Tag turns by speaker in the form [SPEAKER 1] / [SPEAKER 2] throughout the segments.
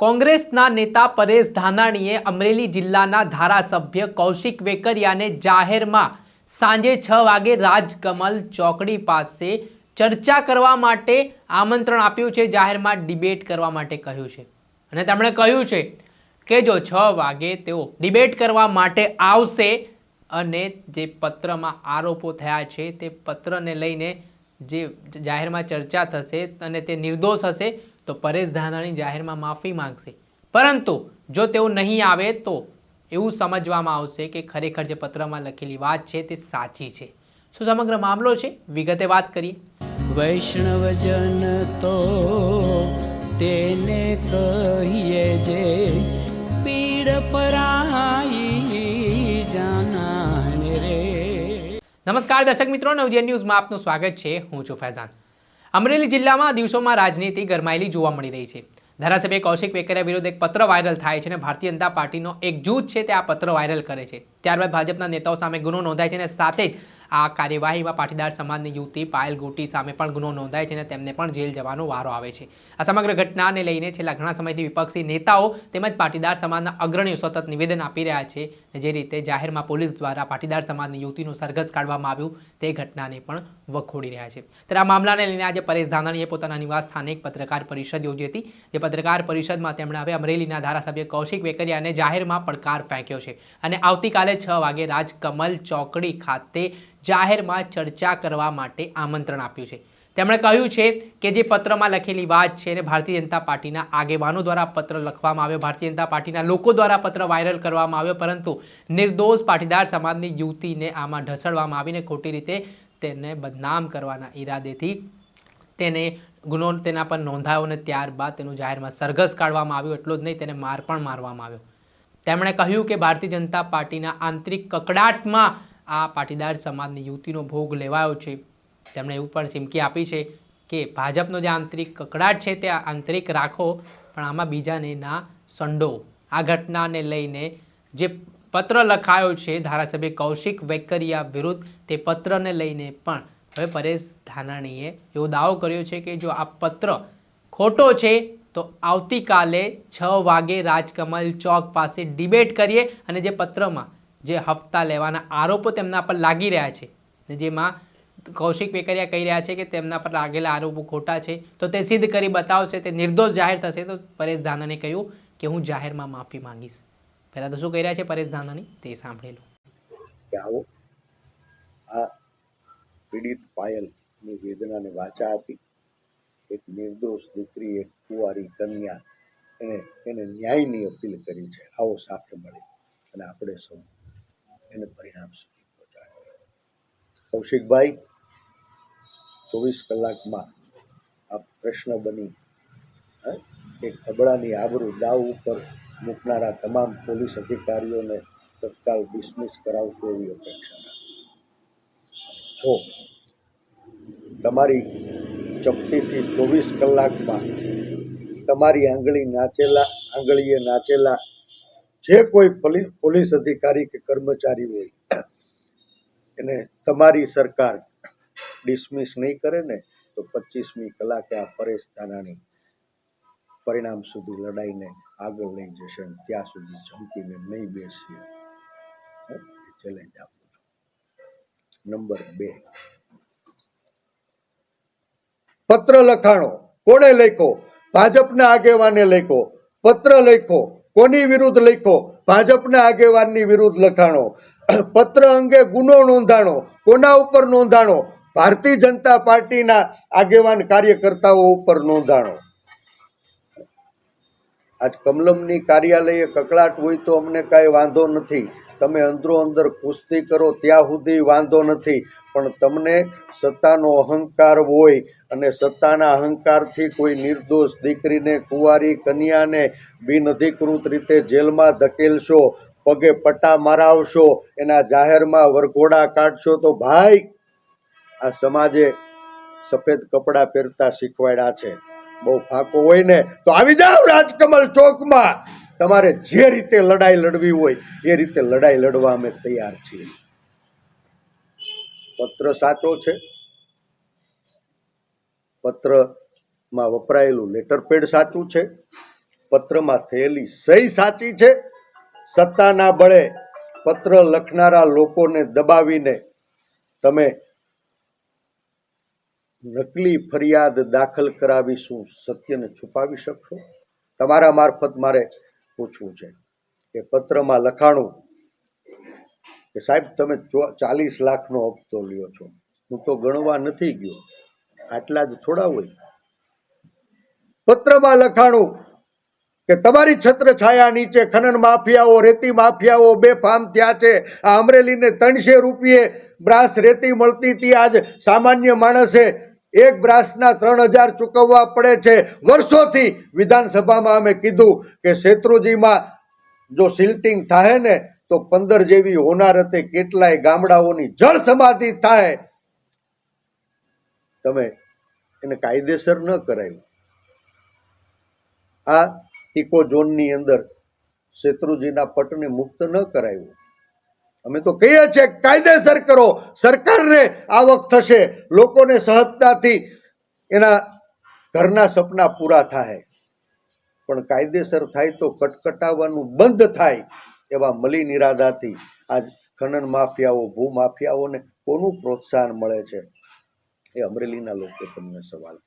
[SPEAKER 1] કોંગ્રેસના નેતા પરેશ ધાનાણીએ અમરેલી જિલ્લાના ધારાસભ્ય કૌશિક વેકરિયાને જાહેરમાં સાંજે છ વાગે રાજકમલ ચોકડી પાસે ચર્ચા કરવા માટે આમંત્રણ આપ્યું છે, જાહેરમાં ડિબેટ કરવા માટે કહ્યું છે. અને તેમણે કહ્યું છે કે જો છ વાગે તેઓ ડિબેટ કરવા માટે આવશે અને જે પત્રમાં આરોપો થયા છે, તે પત્રને લઈને જે જાહેરમાં ચર્ચા થશે અને તે નિર્દોષ હશે તો પરેશ ધાનાણી જાહેરમાં માફી માંગશે. પરંતુ જો તેઓ નહીં આવે તો એવું સમજવામાં આવશે કે ખરેખર જે પત્રમાં લખેલી વાત છે તે સાચી છે. શું સમગ્ર મામલો છે? વિગતે વાત કરીએ.
[SPEAKER 2] વૈષ્ણવજન તો તેને કહીએ જે પીડ પરાઈ જાનાને રે.
[SPEAKER 1] નમસ્કાર દર્શક મિત્રો નવજીવન ન્યૂઝમાં આપનું સ્વાગત છે. હું છું ફૈઝાન. અમરેલી જિલ્લામાં દિવસોમાં રાજનીતિ ગરમાયેલી જોવા મળી રહી છે. ધારાસભ્ય કૌશિક વેકરિયા વિરુદ્ધ એક પત્ર વાયરલ થાય છે અને ભારતીય જનતા પાર્ટીનો એક જૂથ છે તે આ પત્ર વાયરલ કરે છે. ત્યારબાદ ભાજપના નેતાઓ સામે ગુનો નોંધાય છે અને સાથે જ આ કાર્યવાહીમાં પાટીદાર સમાજની યુવતી પાયલ ગોટી સામે પણ ગુનો નોંધાય છે અને તેમને પણ જેલ જવાનો વારો આવે છે. આ સમગ્ર ઘટનાને લઈને છેલ્લા ઘણા સમયથી વિપક્ષી નેતાઓ તેમજ પાટીદાર સમાજના અગ્રણીઓ સતત નિવેદન આપી રહ્યા છે જે રીતે જાહેરમાં પોલીસ દ્વારા પાટીદાર સમાજની યુવતીનું સરઘસ કાઢવામાં આવ્યું તે ઘટનાને પણ વખોડી રહ્યા છે. ત્યારે આ મામલાને લઈને આજે પરેશ ધાનાણીએ પોતાના નિવાસ સ્થાને એક પત્રકાર પરિષદ યોજી હતી. જે પત્રકાર પરિષદમાં તેમણે હવે અમરેલીના ધારાસભ્ય કૌશિક વેકરિયાને જાહેરમાં પડકાર ફેંક્યો છે. અને આવતીકાલે છ વાગે રાજકમલ ચોકડી ખાતે જાહેરમાં ચર્ચા કરવા માટે આમંત્રણ આપ્યું છે. તેમણે કહ્યું છે કે જે પત્રમાં લખેલી વાત છે અને ભારતીય જનતા પાર્ટીના આગેવાનો દ્વારા પત્ર લખવામાં આવ્યો. ભારતીય જનતા પાર્ટીના લોકો દ્વારા પત્ર વાયરલ કરવામાં આવ્યો, પરંતુ નિર્દોષ પાટીદાર સમાજની યુવતીને આમાં ઢસડવામાં આવીને ખોટી રીતે તેને બદનામ કરવાના ઈરાદેથી તેને ગુનો, તેના પર નોંધાયો અને ત્યારબાદ તેનું જાહેરમાં સરઘસ કાઢવામાં આવ્યું. એટલું જ નહીં, તેને માર પણ મારવામાં આવ્યો. તેમણે કહ્યું કે ભારતીય જનતા પાર્ટીના આંતરિક કકડાટમાં આ પાટીદાર સમાજની યુવતીનો ભોગ લેવાયો છે. તેમણે એવું પણ ચીમકી આપી છે કે ભાજપનો જે આંતરિક કકડાટ છે તે આંતરિક રાખો, પણ આમાં બીજાને ના સંડો. આ ઘટનાને લઈને જે પત્ર લખાયો છે ધારાસભ્ય કૌશિક વેકરિયા વિરુદ્ધ, તે પત્રને લઈને પણ હવે પરેશ ધાનાણીએ એવો દાવો કર્યો છે કે જો આ પત્ર ખોટો છે, તો આવતીકાલે છ વાગે રાજકમલ ચોક પાસે ડિબેટ કરીએ અને જે પત્રમાં જે હપ્તા લેવાના આરોપો તેમના પર લાગી રહ્યા છે જેમાં કૌશિક વેકરિયા કહી રહ્યા છે કે તેમના પર લાગેલા આરોપો ખોટા છે, તો તે સિદ્ધ કરી બતાવશે, તે નિર્દોષ જાહેર થશે. તો પરેશ ધાનાને કહ્યું કે હું જાહેરમાં માફી માંગીશ. પહેલાં તો શું કહી રહ્યા છે પરેશ ધાનાની? તે સાંભળી લો.
[SPEAKER 3] કે આવો. આ પીડિત પાયલની વેદનાને વાચા આપી એક નિર્દોષ દીકરી એક કુંવારી કન્યા એને એને ન્યાયની અપીલ કરી છે. આવો સાથે મળી અને આપણે સૌ એને પરિણામ સુધી પહોંચાડે. કૌશિકભાઈ, ચોવીસ કલાકમાં આ પ્રશ્ન બની. એક અબળાની આબરૂ દાવ ઉપર મૂકનારા તમામ પોલીસ અધિકારીઓને તત્કાલ ડિસમિસ કરાવશો એવી અપેક્ષા જો તમારી ચપટીથી ચોવીસ કલાકમાં તમારી આંગળી નાચેલા, આંગળીએ નાચેલા જે કોઈ પોલીસ અધિકારી કે કર્મચારી હોય, એને તમારી સરકાર ડિસમિસ નહીં કરે ને, તો પચીસમી કલાકે આ પરેશ ધાનાણી પરિણામ સુધી લડાઈને આગળ લઈ જશે અને ત્યાં સુધી ઝંપીને નહીં બેસીએ. ચેલેન્જ આપું નંબર બે. પત્ર લખાણો. કોણે લખ્યો? ભાજપના આગેવાને લખ્યો. પત્ર લખ્યો. કોની વિરુદ્ધ લખ્યો ભાજપના આગેવાનની વિરુદ્ધ લખાણો. પત્ર અંગે ગુનો નોંધાણો. કોના ઉપર નોંધાણો? ભારતીય જનતા પાર્ટીના આગેવાન કાર્યકર્તાઓ ઉપર નોંધાણો. આજ કમલમની કાર્યાલયે કકળાટ હોય તો અમને કાંઈ વાંધો નથી. તમે અંદરો અંદર કુસ્તી કરો, ત્યાં સુધી વાંધો નથી. પણ તમને સત્તાનો અહંકાર હોય અને સત્તાના અહંકારથી કોઈ નિર્દોષ દીકરીને, કુંવારી કન્યાને બિનઅધિકૃત રીતે જેલમાં ધકેલશો, પગે પટ્ટા મરાવશો, એના જાહેરમાં વરઘોડા કાઢશો તો ભાઈ, આ સમાજે સફેદ કપડાં પહેરતા શીખવાડ્યા છે. બહુ ફાકો હોય ને, તો આવી જાઓ રાજકમલ ચોકમાં. તમારે જે રીતે લડાઈ લડવી હોય, એ રીતે લડાઈ લડવા અમે તૈયાર છીએ. પત્ર સાચો છે? પત્રમાં વપરાયેલું લેટર પેડ સાચું છે? પત્રમાં થયેલી સહી સાચી છે? સત્તાના બળે પત્ર લખનારા લોકોને દબાવીને તમે નકલી ફરિયાદ દાખલ કરાવી શું સત્યને છુપાવી શકશો? તમારા મારફત મારે પૂછવું છે કે પત્રમાં લખાણું કે સાહેબ તમે ચાલીસ લાખનો હપ્તો લ્યો છો. હું તો ગણવા નથી ગયો. આટલા જ થોડા હોય. પત્રમાં લખાણું કે તમારી છત્ર છાયા નીચે ખનન માફિયાઓ, રેતી માફિયાઓ બે ફાર્મ થયા છે. આ અમરેલીને ત્રણસો રૂપિયે બ્રાસ રેતી મળતી હતી. આજ સામાન્ય માણસે એક બ્રાસના ત્રણ હજાર ચૂકવવા પડે છે. વર્ષોથી વિધાનસભામાં અમે કીધું કે શેત્રુજીમાં જો સિલ્ટિંગ થાય ને, તો પંદર જેવી હોનારતે કેટલાય ગામડાઓની જળ સમાધિ થાય. તમે એને કાયદેસર ન કરાયું. આ ઇકો ઝોનની અંદર શેત્રુજીના પટને મુક્ત ન કરાયું. અમે તો કહીએ છીએ, કાયદેસર કરો, સરકારને આવક થશે, લોકોને સહજતાથી એના ઘરના સપના પૂરા થાય. પણ કાયદેસર થાય તો કટકટાવવાનું બંધ થાય એવા મલી નિરાધાથી આજ ખનન માફિયાઓ, ભૂ માફિયાઓને કોનું પ્રોત્સાહન મળે છે? એ અમરેલીના લોકો તમને સવાલ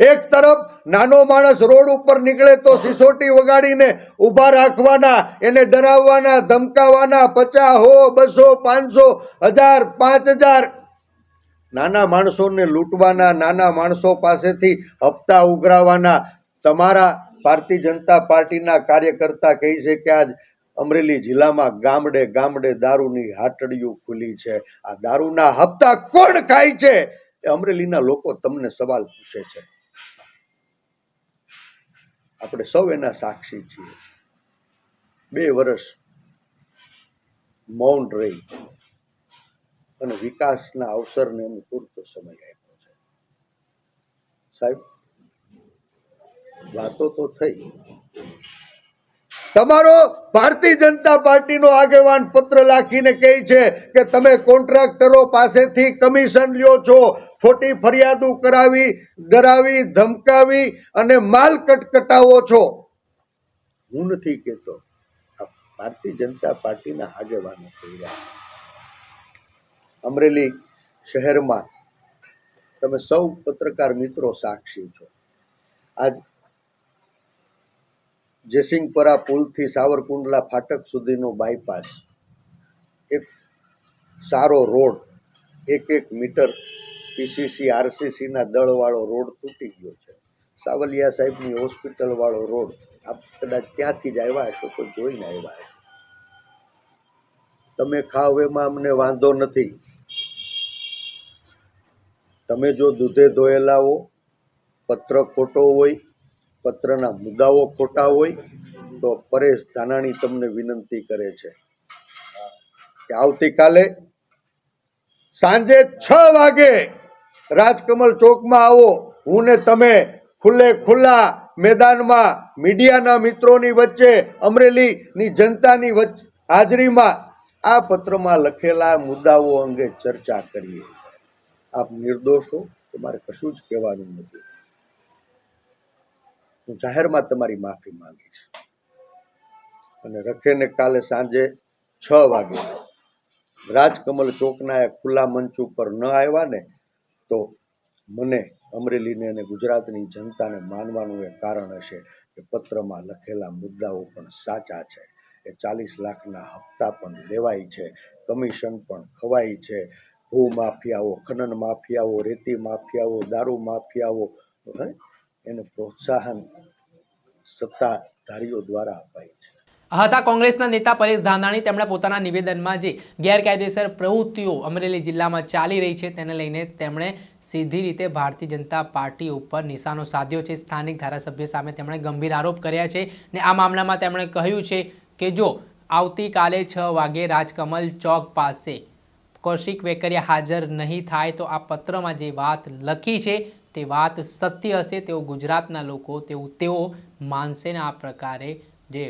[SPEAKER 3] એક તરફ નાનો માણસ રોડ ઉપર નીકળે તો સિસોટી વગાડીને ઊભા રાખવાના, એને ડરાવવાના ધમકાવવાના પચાસ હો, બસો, પાંચસો, હજાર, પાંચ હજાર. નાના માણસોને લૂંટવાના, નાના માણસો પાસેથી હપ્તા ઉઘરાવાના તમારા ભારતીય જનતા પાર્ટીના કાર્યકર્તા કહે છે કે આજ અમરેલી જિલ્લામાં ગામડે ગામડે દારૂની હાટડીઓ ખુલી છે. આ દારૂના હપ્તા કોણ ખાય છે? એ અમરેલીના લોકો તમને સવાલ પૂછે છે. આપણે સૌ એના સાક્ષી છીએ. બે વર્ષ મૌન રહી અને વિકાસના અવસરને અમે પૂરતો સમય આપ્યો છે. સાહેબ, વાતો તો થઈ. તમારો ભારતીય જનતા પાર્ટીનો આગેવાન પત્ર લાખીને કહે છે કે તમે કોન્ટ્રાક્ટરો પાસેથી કમિશન લ્યો છો ખોટી ફરિયાદો કરાવી, ડરાવી, ધમકાવી અને માલ કટકટાવો છો. હું નથી કહેતો. આ ભારતીય જનતા પાર્ટીના આગેવાનો કહી રહ્યા અમરેલી શહેરમાં તમે સૌ પત્રકાર મિત્રો સાક્ષી છો. આજ જયસિંહપરા પુલથી સાવરકુંડલા ફાટક સુધીનો બાયપાસ એક સારો રોડ, એક એક મીટર પીસીસી આરસીસીના દળવાળો રોડ તૂટી ગયો છે. સાવલિયા સાહેબની હોસ્પિટલ વાળો રોડ, આપ કદાચ ત્યાંથી જ આવ્યા હશો તો જોઈને આવ્યા હશો. તમે ખાવ એમાં અમને વાંધો નથી. તમે જો દૂધે ધોયેલા હો, પત્ર ખોટો હોય, પત્રના મુદ્દાઓ ખોટા હોય, તો પરેશ ધાનાણી તમને વિનંતી કરે છે કે આવતીકાલે સાંજે છ વાગે રાજકમલ ચોકમાં આવો. હું ને તમે ખુલ્લે ખુલ્લા મેદાનમાં મીડિયાના મિત્રોની વચ્ચે, અમરેલીની જનતાની વચ્ચે હાજરીમાં આ પત્રમાં લખેલા મુદ્દાઓ અંગે ચર્ચા કરીએ. આપ નિર્દોષો તમારે કશું જ કહેવાનું નથી. હું જાહેરમાં તમારી માફી માંગીશ. અને રખેને કાલે સાંજે છ વાગે રાજકમલ ચોકના ખુલ્લા મંચ ઉપર ન આવ્યા ને તો મને અમરેલીને અને ગુજરાતની જનતાને માનવાનું એ કારણ હશે કે પત્રમાં લખેલા મુદ્દાઓ પણ સાચા છે. એ ચાલીસ લાખના હપ્તા પણ લેવાય છે, કમિશન પણ ખવાય છે. ભૂ માફિયાઓ, ખનન માફિયાઓ, રેતી માફિયાઓ, દારૂ માફિયાઓ એને પ્રોત્સાહન સત્તાધારીઓ દ્વારા અપાય છે.
[SPEAKER 1] હતા કોંગ્રેસના નેતા પરેશ ધાનાણી તેમણે પોતાના નિવેદનમાં જે ગેરકાયદેસર પ્રવૃત્તિઓ અમરેલી જિલ્લામાં ચાલી રહી છે તેને લઈને તેમણે સીધી રીતે ભારતીય જનતા પાર્ટી ઉપર નિશાનો સાધ્યો છે. સ્થાનિક ધારાસભ્ય સામે તેમણે ગંભીર આરોપ કર્યા છે ને આ મામલામાં તેમણે કહ્યું છે કે જો આવતીકાલે છ વાગે રાજકમલ ચોક પાસે કૌશિક વેકરિયા હાજર નહીં થાય તો આ પત્રમાં જે વાત લખી છે તે વાત સત્ય હશે તેઓ ગુજરાતના લોકો તેવું તેઓ માનશે ને આ પ્રકારે જે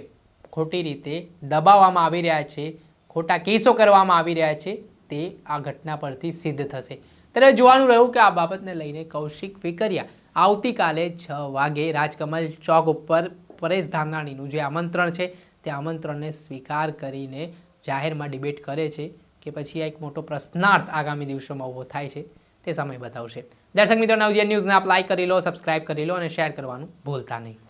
[SPEAKER 1] ખોટી રીતે દબાવવામાં આવી રહ્યા છે, ખોટા કેસો કરવામાં આવી રહ્યા છે, તે આ ઘટના પરથી સિદ્ધ થશે. ત્યારે જોવાનું રહ્યું કે આ બાબતને લઈને કૌશિક વિકરિયા આવતીકાલે છ વાગે રાજકમલ ચોક ઉપર પરેશ ધામનાણીનું જે આમંત્રણ છે, તે આમંત્રણને સ્વીકાર કરીને જાહેરમાં ડિબેટ કરે છે કે પછી આ એક મોટો પ્રશ્નાર્થ આગામી દિવસોમાં ઊભો થાય છે, તે સમય બતાવશે. દર્શક મિત્રો નવજીએન ન્યૂઝને આપ લાઇક કરી લો સબસ્ક્રાઇબ કરી લો અને શેર કરવાનું ભૂલતા નહીં.